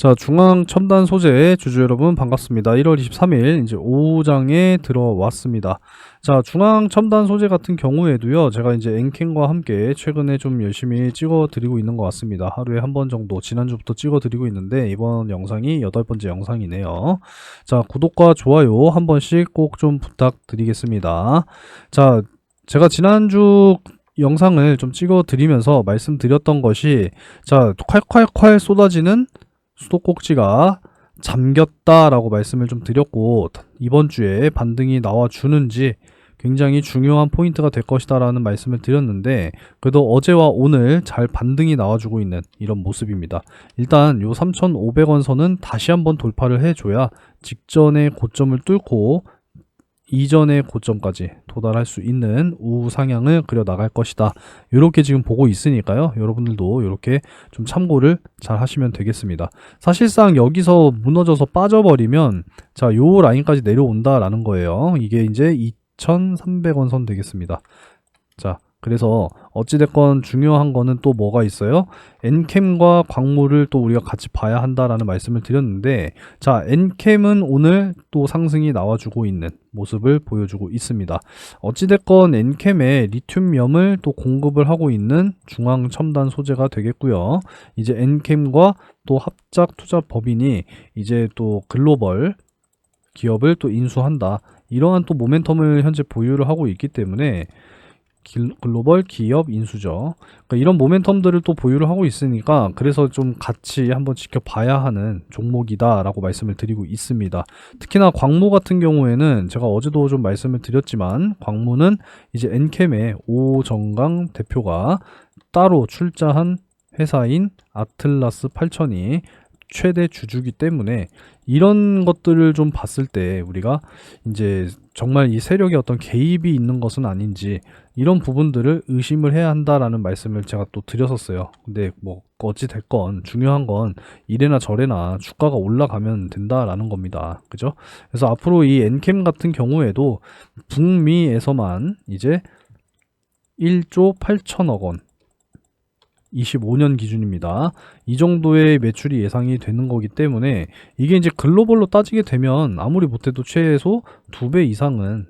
자, 중앙 첨단 소재 주주 여러분 반갑습니다. 1월 23일 이제 오후장에 들어왔습니다. 자, 중앙 첨단 소재 같은 경우에도요. 제가 이제 엔캠과 함께 최근에 좀 열심히 찍어 드리고 있는 것 같습니다. 하루에 한 번 정도 지난주부터 찍어 드리고 있는데 이번 영상이 여덟 번째 영상이네요. 자, 구독과 좋아요 한 번씩 꼭 좀 부탁드리겠습니다. 자, 제가 지난주 영상을 좀 찍어 드리면서 말씀드렸던 것이 자, 콸콸콸 쏟아지는 수도꼭지가 잠겼다라고 말씀을 좀 드렸고 이번 주에 반등이 나와 주는지 굉장히 중요한 포인트가 될 것이다라는 말씀을 드렸는데 그래도 어제와 오늘 잘 반등이 나와주고 있는 이런 모습입니다. 일단 요 3,500원 선은 다시 한번 돌파를 해줘야 직전의 고점을 뚫고 이전의 고점까지 도달할 수 있는 우상향을 그려 나갈 것이다. 이렇게 지금 보고 있으니까요. 여러분들도 이렇게 좀 참고를 잘 하시면 되겠습니다. 사실상 여기서 무너져서 빠져버리면 자, 요 라인까지 내려온다라는 거예요. 이게 이제 2,300원 선 되겠습니다. 자, 그래서 어찌됐건 중요한 거는 또 뭐가 있어요? 엔캠과 광물을 또 우리가 같이 봐야 한다라는 말씀을 드렸는데 자 엔캠은 오늘 또 상승이 나와주고 있는 모습을 보여주고 있습니다. 어찌됐건 엔캠에 리튬염을 또 공급을 하고 있는 중앙 첨단 소재가 되겠고요. 이제 엔캠과 또 합작 투자 법인이 이제 또 글로벌 기업을 또 인수한다. 이러한 또 모멘텀을 현재 보유를 하고 있기 때문에 길- 글로벌 기업 인수죠. 그러니까 이런 모멘텀들을 또 보유를 하고 있으니까 그래서 좀 같이 한번 지켜봐야 하는 종목이다라고 말씀을 드리고 있습니다. 특히나 광무 같은 경우에는 제가 어제도 좀 말씀을 드렸지만 광무는 이제 엔캠의 오정강 대표가 따로 출자한 회사인 아틀라스 8000이 최대 주주기 때문에 이런 것들을 좀 봤을 때 우리가 이제 정말 이 세력의 어떤 개입이 있는 것은 아닌지 이런 부분들을 의심을 해야 한다라는 말씀을 제가 또 드렸었어요. 근데 뭐 어찌 됐건 중요한 건 이래나 저래나 주가가 올라가면 된다라는 겁니다. 그죠? 그래서 앞으로 이 엔캠 같은 경우에도 북미에서만 이제 1조 8천억 원 25년 기준입니다. 이 정도의 매출이 예상이 되는 거기 때문에 이게 이제 글로벌로 따지게 되면 아무리 못해도 최소 두배 이상은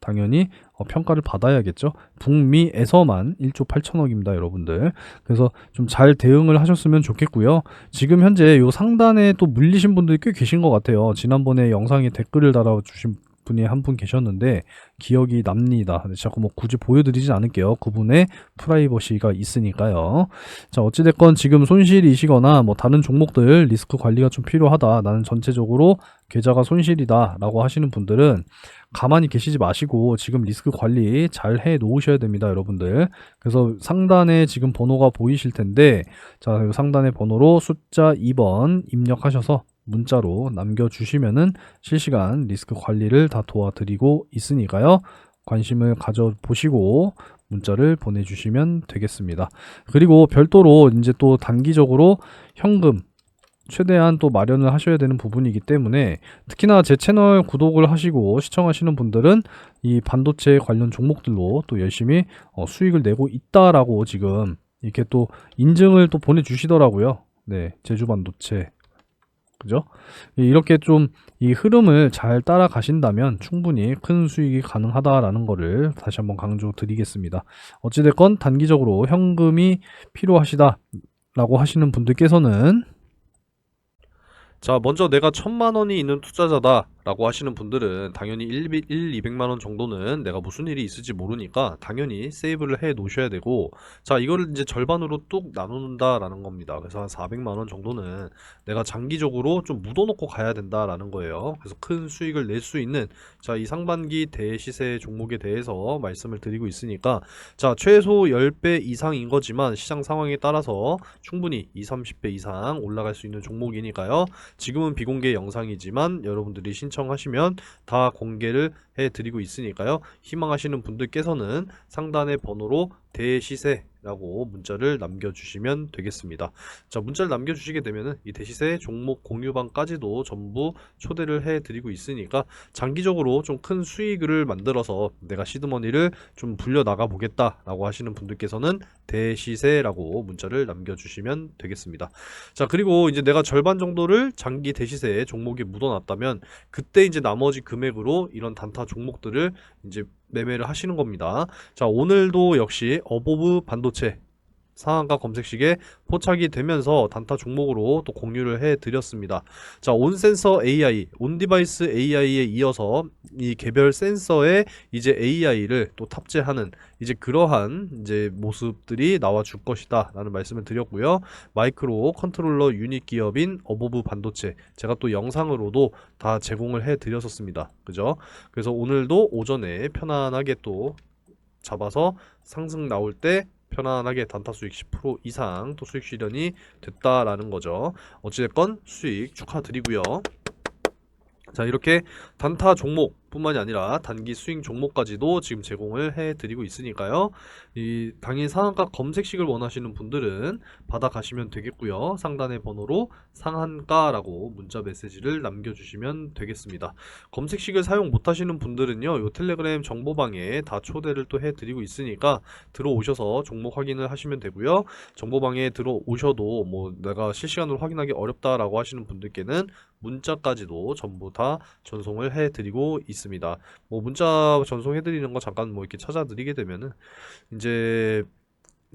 당연히 어, 평가를 받아야겠죠. 북미에서만 1조 8천억입니다, 여러분들. 그래서 좀 잘 대응을 하셨으면 좋겠고요. 지금 현재 요 상단에 또 물리신 분들이 꽤 계신 것 같아요. 지난번에 영상에 댓글을 달아주신 분이 한 분 계셨는데 기억이 납니다. 자꾸 뭐 굳이 보여드리진 않을게요. 그분의 프라이버시가 있으니까요. 자 어찌됐건 지금 손실이시거나 뭐 다른 종목들 리스크 관리가 좀 필요하다. 나는 전체적으로 계좌가 손실이다 라고 하시는 분들은 가만히 계시지 마시고 지금 리스크 관리 잘 해 놓으셔야 됩니다, 여러분들. 그래서 상단에 지금 번호가 보이실 텐데 자, 요 상단의 번호로 숫자 2번 입력하셔서 문자로 남겨주시면은 실시간 리스크 관리를 다 도와드리고 있으니까요. 관심을 가져보시고 문자를 보내주시면 되겠습니다. 그리고 별도로 이제 또 단기적으로 현금 최대한 또 마련을 하셔야 되는 부분이기 때문에 특히나 제 채널 구독을 하시고 시청하시는 분들은 이 반도체 관련 종목들로 또 열심히 어, 수익을 내고 있다라고 지금 이렇게 또 인증을 또 보내주시더라고요. 네, 제주 반도체. 그죠? 이렇게 좀 이 흐름을 잘 따라가신다면 충분히 큰 수익이 가능하다라는 거를 다시 한번 강조 드리겠습니다. 어찌됐건 단기적으로 현금이 필요하시다라고 하시는 분들께서는 자, 먼저 내가 천만 원이 있는 투자자다 라고 하시는 분들은 당연히 1, 1 200만 원 정도는 내가 무슨 일이 있을지 모르니까 당연히 세이브를 해 놓으셔야 되고 자, 이거를 이제 절반으로 뚝 나눈다 라는 겁니다. 그래서 한 400만 원 정도는 내가 장기적으로 좀 묻어 놓고 가야 된다 라는 거예요. 그래서 큰 수익을 낼 수 있는 자, 이 상반기 대시세 종목에 대해서 말씀을 드리고 있으니까 자, 최소 10배 이상인 거지만 시장 상황에 따라서 충분히 2, 30배 이상 올라갈 수 있는 종목이니까요. 지금은 비공개 영상이지만 여러분들이 신청 하시면 다 공개를 해 드리고 있으니까요. 희망하시는 분들께서는 상단의 번호로 대시세 라고 문자를 남겨주시면 되겠습니다. 자, 문자를 남겨주시게 되면은 이 대시세 종목 공유방까지도 전부 초대를 해드리고 있으니까 장기적으로 좀 큰 수익을 만들어서 내가 시드머니를 좀 불려 나가 보겠다 라고 하시는 분들께서는 대시세라고 문자를 남겨주시면 되겠습니다. 자, 그리고 이제 내가 절반 정도를 장기 대시세 종목에 묻어놨다면 그때 이제 나머지 금액으로 이런 단타 종목들을 이제 매매를 하시는 겁니다. 자, 오늘도 역시 어보브 반도체 상한가 검색식에 포착이 되면서 단타 종목으로 또 공유를 해 드렸습니다. 자, 온센서 AI, 온디바이스 AI에 이어서 이 개별 센서에 이제 AI를 또 탑재하는 이제 그러한 이제 모습들이 나와 줄 것이다 라는 말씀을 드렸고요. 마이크로 컨트롤러 유닛 기업인 어보브 반도체 제가 또 영상으로도 다 제공을 해 드렸었습니다. 그죠? 그래서 오늘도 오전에 편안하게 또 잡아서 상승 나올 때 편안하게 단타 수익 10% 이상 또 수익 실현이 됐다라는 거죠. 어찌됐건 수익 축하드리고요. 자, 이렇게 단타 종목 뿐만이 아니라 단기 스윙 종목까지도 지금 제공을 해 드리고 있으니까요. 이 당일 상한가 검색식을 원하시는 분들은 받아가시면 되겠고요. 상단의 번호로 상한가라고 문자 메시지를 남겨주시면 되겠습니다. 검색식을 사용 못하시는 분들은요, 요 텔레그램 정보방에 다 초대를 또 해드리고 있으니까 들어오셔서 종목 확인을 하시면 되고요. 정보방에 들어오셔도 뭐 내가 실시간으로 확인하기 어렵다라고 하시는 분들께는 문자까지도 전부 다 전송을 해드리고 있습니다. 뭐 문자 전송해드리는 거 잠깐 뭐 이렇게 찾아드리게 되면은 이제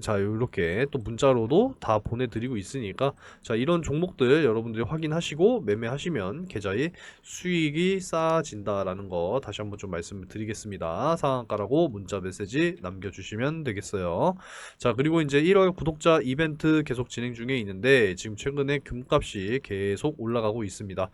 자, 이렇게 또 문자로도 다 보내드리고 있으니까 자, 이런 종목들 여러분들이 확인하시고 매매하시면 계좌에 수익이 쌓아진다라는 거 다시 한번 좀 말씀을 드리겠습니다. 상한가라고 문자 메시지 남겨주시면 되겠어요. 자, 그리고 이제 1월 구독자 이벤트 계속 진행 중에 있는데 지금 최근에 금값이 계속 올라가고 있습니다.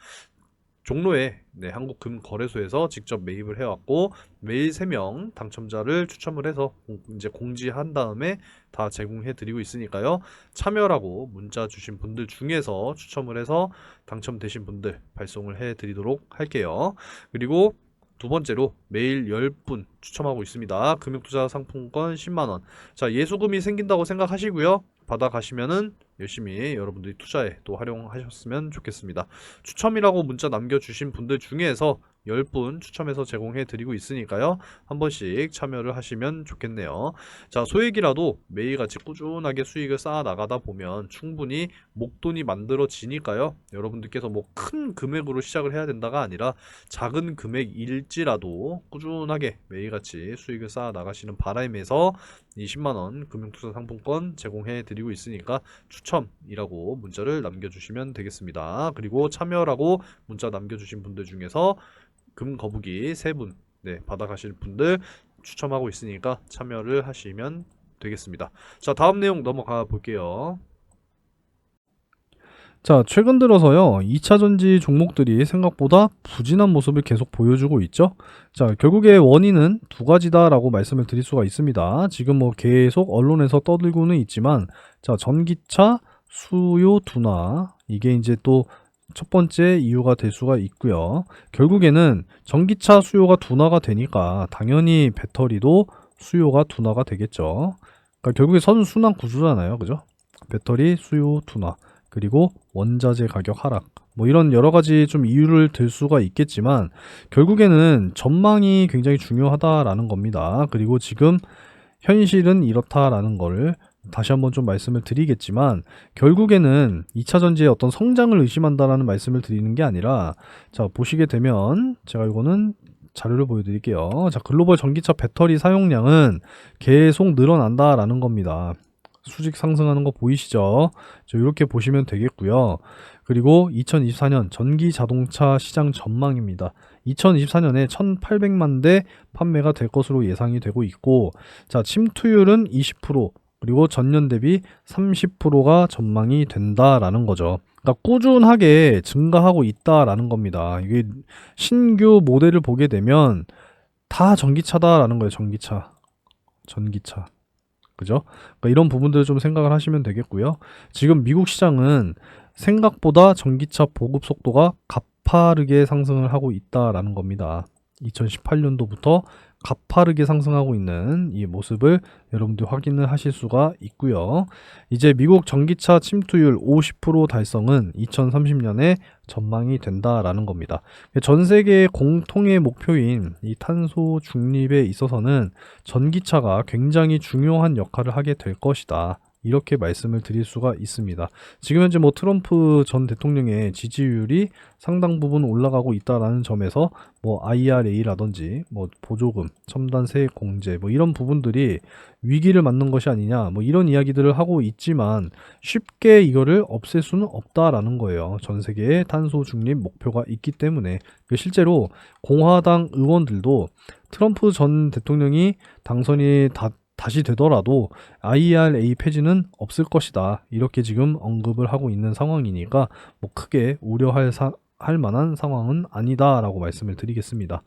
종로에 네, 한국금거래소에서 직접 매입을 해왔고 매일 3명 당첨자를 추첨을 해서 공- 이제 공지한 다음에 다 제공해 드리고 있으니까요. 참여라고 문자 주신 분들 중에서 추첨을 해서 당첨되신 분들 발송을 해 드리도록 할게요. 그리고 두 번째로 매일 10분 추첨하고 있습니다. 금융투자 상품권 10만원. 자, 예수금이 생긴다고 생각하시고요. 받아가시면은 열심히 여러분들이 투자에 또 활용하셨으면 좋겠습니다. 추첨이라고 문자 남겨주신 분들 중에서 10분 추첨해서 제공해 드리고 있으니까요. 한 번씩 참여를 하시면 좋겠네요. 자, 소액이라도 매일같이 꾸준하게 수익을 쌓아 나가다 보면 충분히 목돈이 만들어지니까요. 여러분들께서 뭐 큰 금액으로 시작을 해야 된다가 아니라 작은 금액일지라도 꾸준하게 매일같이 수익을 쌓아 나가시는 바람에서 이 10만원 금융투자 상품권 제공해 드리고 있으니까 추첨이라고 문자를 남겨주시면 되겠습니다. 그리고 참여라고 문자 남겨주신 분들 중에서 금 거북이 세 분, 네, 받아가실 분들 추첨하고 있으니까 참여를 하시면 되겠습니다. 자, 다음 내용 넘어가 볼게요. 자, 최근 들어서요, 2차 전지 종목들이 생각보다 부진한 모습을 계속 보여주고 있죠. 자, 결국에 원인은 두 가지다라고 말씀을 드릴 수가 있습니다. 지금 뭐 계속 언론에서 떠들고는 있지만, 자, 전기차 수요 둔화, 이게 이제 또 첫 번째 이유가 될 수가 있고요. 결국에는 전기차 수요가 둔화가 되니까 당연히 배터리도 수요가 둔화가 되겠죠. 그러니까 결국에 선순환 구조잖아요. 그죠? 배터리 수요 둔화. 그리고 원자재 가격 하락. 뭐 이런 여러 가지 좀 이유를 들 수가 있겠지만 결국에는 전망이 굉장히 중요하다라는 겁니다. 그리고 지금 현실은 이렇다라는 거를 다시 한번 좀 말씀을 드리겠지만 결국에는 2차 전지의 어떤 성장을 의심한다라는 말씀을 드리는 게 아니라 자 보시게 되면 제가 이거는 자료를 보여드릴게요. 자 글로벌 전기차 배터리 사용량은 계속 늘어난다라는 겁니다. 수직 상승하는 거 보이시죠? 저 이렇게 보시면 되겠고요. 그리고 2024년 전기 자동차 시장 전망입니다. 2024년에 1,800만 대 판매가 될 것으로 예상이 되고 있고, 자 침투율은 20%, 그리고 전년 대비 30%가 전망이 된다라는 거죠. 그러니까 꾸준하게 증가하고 있다라는 겁니다. 이게 신규 모델을 보게 되면 다 전기차다라는 거예요. 전기차. 전기차. 그죠? 그러니까 이런 부분들을 좀 생각을 하시면 되겠고요. 지금 미국 시장은 생각보다 전기차 보급 속도가 가파르게 상승을 하고 있다라는 겁니다. 2018년도부터 가파르게 상승하고 있는 이 모습을 여러분들 확인을 하실 수가 있고요. 이제 미국 전기차 침투율 50% 달성은 2030년에 전망이 된다라는 겁니다. 전 세계의 공통의 목표인 이 탄소 중립에 있어서는 전기차가 굉장히 중요한 역할을 하게 될 것이다. 이렇게 말씀을 드릴 수가 있습니다. 지금 현재 뭐 트럼프 전 대통령의 지지율이 상당 부분 올라가고 있다라는 점에서 뭐 IRA라든지 뭐 보조금, 첨단 세액 공제 뭐 이런 부분들이 위기를 맞는 것이 아니냐 뭐 이런 이야기들을 하고 있지만 쉽게 이거를 없앨 수는 없다라는 거예요. 전 세계에 탄소 중립 목표가 있기 때문에 그 실제로 공화당 의원들도 트럼프 전 대통령이 당선이 다 다시 되더라도 IRA 폐지는 없을 것이다. 이렇게 지금 언급을 하고 있는 상황이니까 뭐 크게 우려할 사, 할 만한 상황은 아니다라고 말씀을 드리겠습니다.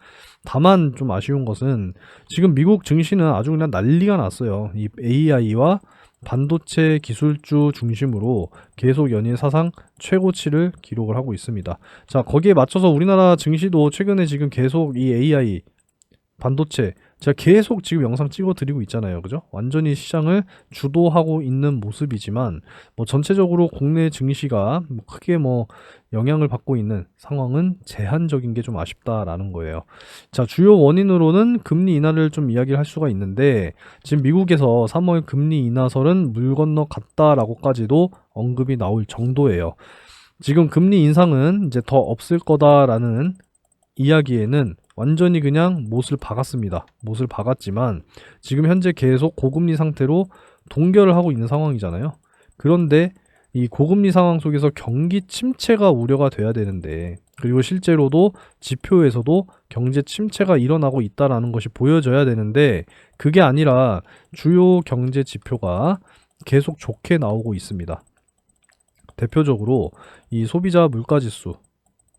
다만 좀 아쉬운 것은 지금 미국 증시는 아주 그냥 난리가 났어요. 이 AI와 반도체 기술주 중심으로 계속 연일 사상 최고치를 기록을 하고 있습니다. 자, 거기에 맞춰서 우리나라 증시도 최근에 지금 계속 이 AI 반도체 제가 계속 지금 영상 찍어 드리고 있잖아요. 그죠? 완전히 시장을 주도하고 있는 모습이지만 뭐 전체적으로 국내 증시가 뭐 크게 뭐 영향을 받고 있는 상황은 제한적인 게 좀 아쉽다라는 거예요. 자, 주요 원인으로는 금리 인하를 좀 이야기를 할 수가 있는데 지금 미국에서 3월 금리 인하설은 물 건너 갔다라고까지도 언급이 나올 정도예요. 지금 금리 인상은 이제 더 없을 거다라는 이야기에는 완전히 그냥 못을 박았습니다. 못을 박았지만 지금 현재 계속 고금리 상태로 동결을 하고 있는 상황이잖아요. 그런데 이 고금리 상황 속에서 경기 침체가 우려가 돼야 되는데 그리고 실제로도 지표에서도 경제 침체가 일어나고 있다라는 것이 보여져야 되는데 그게 아니라 주요 경제 지표가 계속 좋게 나오고 있습니다. 대표적으로 이 소비자 물가 지수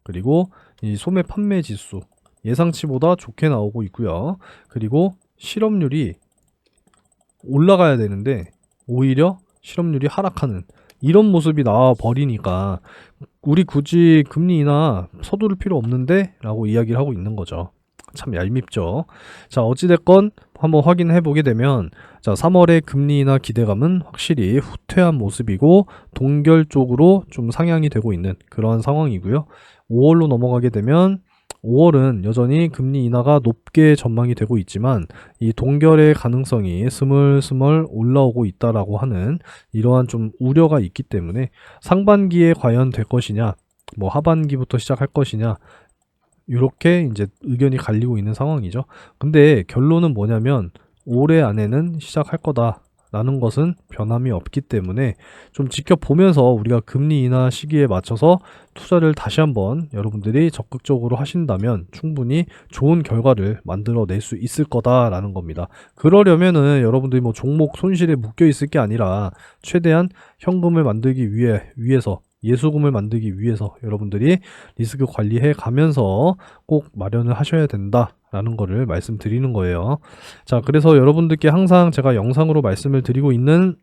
그리고 이 소매 판매 지수 예상치보다 좋게 나오고 있고요. 그리고 실업률이 올라가야 되는데 오히려 실업률이 하락하는 이런 모습이 나와 버리니까 우리 굳이 금리 인하 서두를 필요 없는데 라고 이야기를 하고 있는 거죠. 참 얄밉죠. 자, 어찌됐건 한번 확인해 보게 되면 자, 3월의 금리 인하 기대감은 확실히 후퇴한 모습이고 동결 쪽으로 좀 상향이 되고 있는 그러한 상황이고요. 5월로 넘어가게 되면 5월은 여전히 금리 인하가 높게 전망이 되고 있지만 이 동결의 가능성이 스멀스멀 올라오고 있다라고 하는 이러한 좀 우려가 있기 때문에 상반기에 과연 될 것이냐 뭐 하반기부터 시작할 것이냐 이렇게 이제 의견이 갈리고 있는 상황이죠. 근데 결론은 뭐냐면 올해 안에는 시작할 거다. 라는 것은 변함이 없기 때문에 좀 지켜보면서 우리가 금리 인하 시기에 맞춰서 투자를 다시 한번 여러분들이 적극적으로 하신다면 충분히 좋은 결과를 만들어낼 수 있을 거다라는 겁니다. 그러려면은 여러분들이 뭐 종목 손실에 묶여 있을 게 아니라 최대한 현금을 만들기 위해 위해서 예수금을 만들기 위해서 여러분들이 리스크 관리해 가면서 꼭 마련을 하셔야 된다. 라는 거를 말씀드리는 거예요. 자, 그래서 여러분들께 항상 제가 영상으로 말씀을 드리고 있는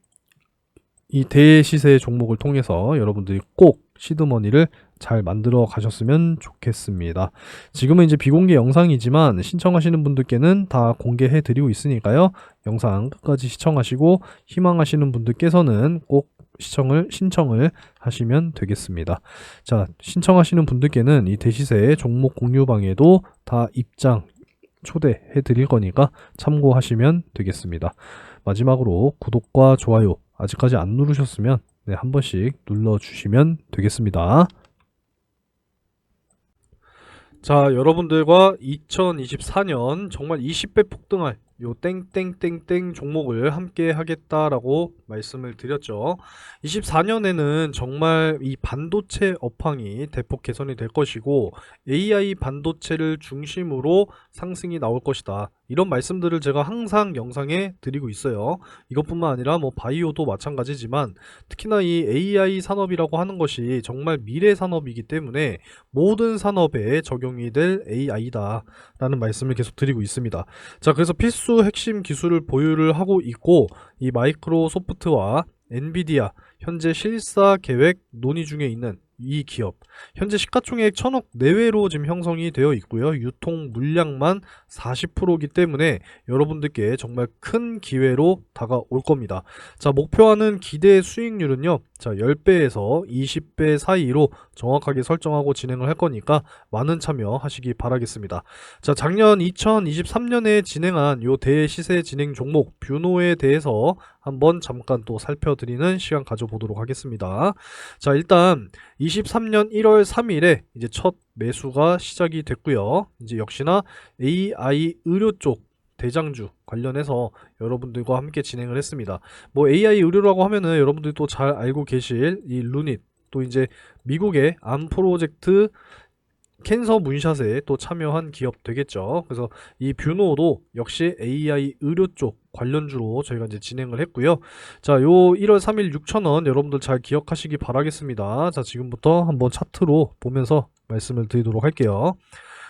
이 대시세 종목을 통해서 여러분들이 꼭 시드머니를 잘 만들어 가셨으면 좋겠습니다. 지금은 이제 비공개 영상이지만 신청하시는 분들께는 다 공개해 드리고 있으니까요. 영상 끝까지 시청하시고 희망하시는 분들께서는 꼭 시청을 신청을 하시면 되겠습니다. 자, 신청하시는 분들께는 이 대시세 종목 공유방에도 다 입장 초대해 드릴 거니까 참고하시면 되겠습니다. 마지막으로 구독과 좋아요 아직까지 안 누르셨으면 네, 한 번씩 눌러주시면 되겠습니다. 자, 여러분들과 2024년 정말 20배 폭등할 요 땡땡땡땡 종목을 함께 하겠다라고 말씀을 드렸죠. 24년에는 정말 이 반도체 업황이 대폭 개선이 될 것이고 AI 반도체를 중심으로 상승이 나올 것이다. 이런 말씀들을 제가 항상 영상에 드리고 있어요. 이것뿐만 아니라 뭐 바이오도 마찬가지지만 특히나 이 AI 산업이라고 하는 것이 정말 미래 산업이기 때문에 모든 산업에 적용이 될 AI다 라는 말씀을 계속 드리고 있습니다. 자, 그래서 필수 핵심 기술을 보유를 하고 있고 이 마이크로소프트와 엔비디아 현재 실사 계획 논의 중에 있는 이 기업 현재 시가총액 천억 내외로 지금 형성이 되어 있고요. 유통 물량만 40%이기 때문에 여러분들께 정말 큰 기회로 다가올 겁니다. 자, 목표하는 기대 수익률은요. 자, 10배에서 20배 사이로 정확하게 설정하고 진행을 할 거니까 많은 참여하시기 바라겠습니다. 자, 작년 2023년에 진행한 요 대시세 진행 종목 뷰노에 대해서 한번 잠깐 또 살펴드리는 시간 가져보도록 하겠습니다. 자, 일단 23년 1월 3일에 이제 첫 매수가 시작이 됐고요. 이제 역시나 AI 의료 쪽 대장주 관련해서 여러분들과 함께 진행을 했습니다. 뭐 AI 의료라고 하면은 여러분들이 또 잘 알고 계실 이 루닛 또 이제 미국의 암 프로젝트 캔서 문샷에 또 참여한 기업 되겠죠. 그래서 이 뷰노도 역시 AI 의료 쪽 관련주로 저희가 이제 진행을 했고요. 자, 요 1월 3일 6,000원 여러분들 잘 기억하시기 바라겠습니다. 자, 지금부터 한번 차트로 보면서 말씀을 드리도록 할게요.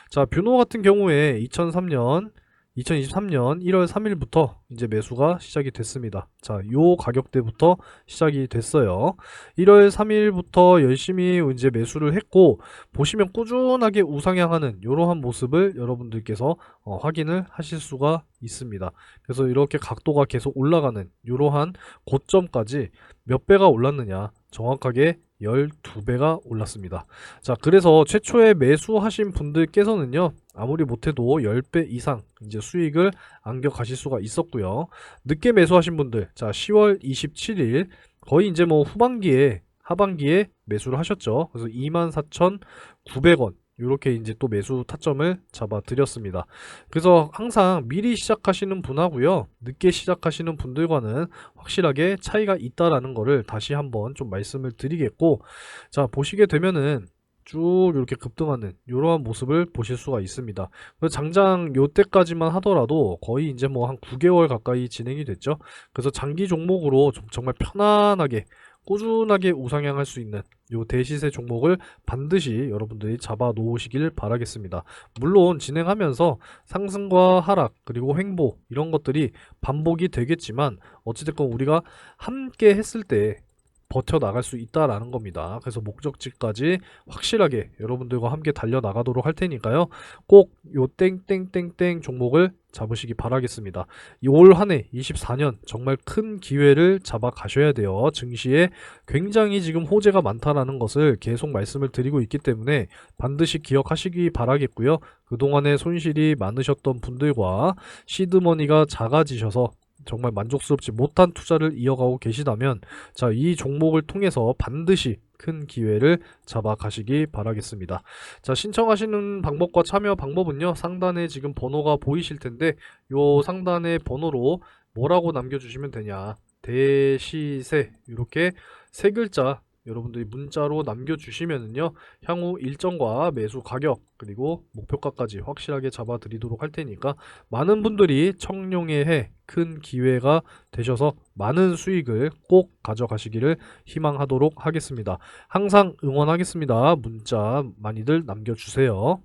자, 뷰노 같은 경우에 2003년 2023년 1월 3일부터 이제 매수가 시작이 됐습니다. 자, 요 가격대부터 시작이 됐어요. 1월 3일부터 열심히 이제 매수를 했고 보시면 꾸준하게 우상향하는 이러한 모습을 여러분들께서 어, 확인을 하실 수가 있습니다. 그래서 이렇게 각도가 계속 올라가는 이러한 고점까지 몇 배가 올랐느냐 정확하게 12배가 올랐습니다. 자, 그래서 최초에 매수하신 분들께서는요, 아무리 못해도 10배 이상 이제 수익을 안겨 가실 수가 있었고요. 늦게 매수하신 분들, 자, 10월 27일, 거의 이제 뭐 후반기에, 하반기에 매수를 하셨죠. 그래서 24,900원. 이렇게 이제 또 매수 타점을 잡아 드렸습니다. 그래서 항상 미리 시작하시는 분하고요. 늦게 시작하시는 분들과는 확실하게 차이가 있다라는 거를 다시 한번 좀 말씀을 드리겠고 자, 보시게 되면은 쭉 이렇게 급등하는 이러한 모습을 보실 수가 있습니다. 장장 요때까지만 하더라도 거의 이제 뭐 한 9개월 가까이 진행이 됐죠. 그래서 장기 종목으로 좀 정말 편안하게 꾸준하게 우상향할 수 있는 요 대시세 종목을 반드시 여러분들이 잡아 놓으시길 바라겠습니다. 물론 진행하면서 상승과 하락 그리고 횡보 이런 것들이 반복이 되겠지만 어찌됐건 우리가 함께 했을 때 버텨 나갈 수 있다라는 겁니다. 그래서 목적지까지 확실하게 여러분들과 함께 달려 나가도록 할 테니까요. 꼭 요 땡땡땡땡 종목을 잡으시기 바라겠습니다. 올 한해 24년 정말 큰 기회를 잡아 가셔야 돼요. 증시에 굉장히 지금 호재가 많다라는 것을 계속 말씀을 드리고 있기 때문에 반드시 기억하시기 바라겠고요. 그동안에 손실이 많으셨던 분들과 시드머니가 작아지셔서 정말 만족스럽지 못한 투자를 이어가고 계시다면 자, 이 종목을 통해서 반드시 큰 기회를 잡아 가시기 바라겠습니다. 자, 신청하시는 방법과 참여 방법은요. 상단에 지금 번호가 보이실 텐데 요 상단의 번호로 뭐라고 남겨 주시면 되냐? 대시세 이렇게 세 글자 여러분들이 문자로 남겨주시면은요 향후 일정과 매수 가격 그리고 목표가까지 확실하게 잡아 드리도록 할 테니까 많은 분들이 청룡의 해 큰 기회가 되셔서 많은 수익을 꼭 가져가시기를 희망하도록 하겠습니다. 항상 응원하겠습니다. 문자 많이들 남겨주세요.